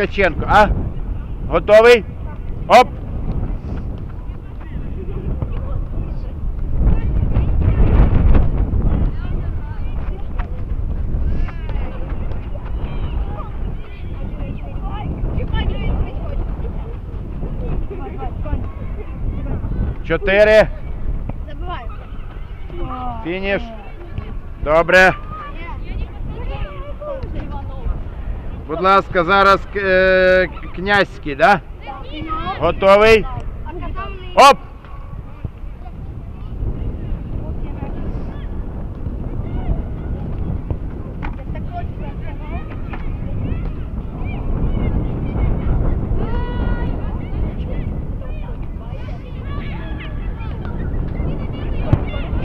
Ткаченко. А? Готовий? Оп! Чотири. Фініш. Добре. Будь ласка, зараз е, князький, да? Готовий? Оп!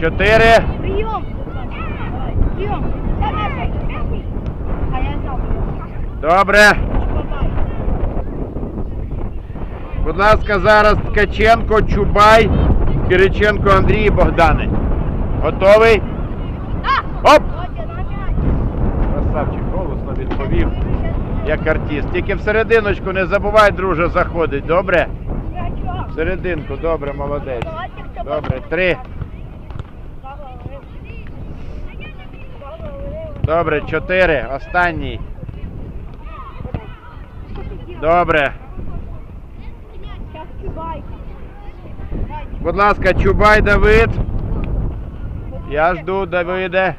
Чотири. Прийом. Прийом. А я знав. Добре. Будь ласка, зараз Ткаченко, Чубай, Кириченко, Андрій і Богдани. Готовий? Оп! Красавчик, голосно відповів, як артист. Тільки в серединочку не забувай, друже, заходить, добре? В серединку, добре, молодець. Добре, три. Добре, чотири. Останній. Добре. Будь ласка, Чубай Давид. Я жду, Давиде.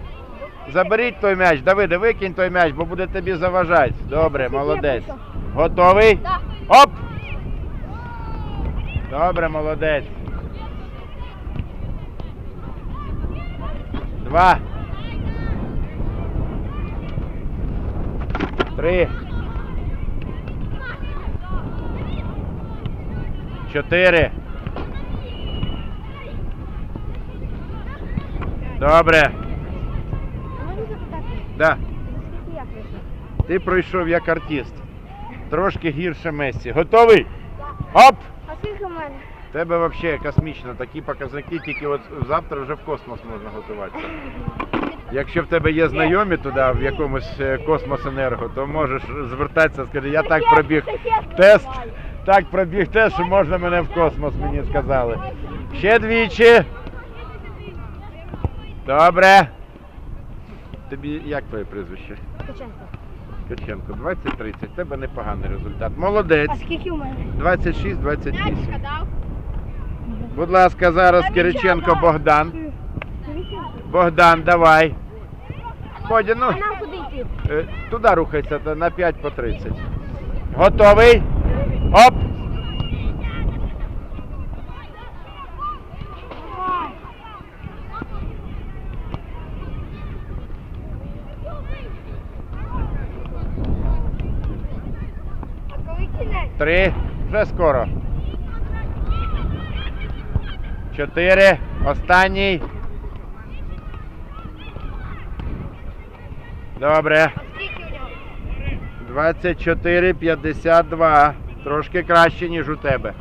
Заберіть той м'яч, Давиде, викинь той м'яч, бо буде тобі заважати. Добре, молодець. Готовий? Оп! Добре, молодець. Два. Три. Чотири. Добре. Да. Ти пройшов як артист. Трошки гірше Мессі. Готовий? Оп! А скільки в мене? Тебе взагалі космічно, такі показники, тільки от завтра вже в космос можна готуватися. Якщо в тебе є знайомі туди, в якомусь е, космос енерго, то можеш звертатися, скажи, я так пробіг тест, так пробіг тест, що можна мене в космос, мені сказали. Ще двічі. Добре. Тобі як твоє прізвище? Ткаченко. Ткаченко, 20-30. Тебе непоганий результат. Молодець. А скільки в мене? 26-28. Будь ласка, зараз Кириченко Богдан. Богдан, давай. Ходя, ну е, туди рухайся на 5 по 30. Готовий? Оп! Три. Вже скоро. Чотири. Останній. Добре. А скільки в нього? 24, 52. Трошки краще, ніж у тебе.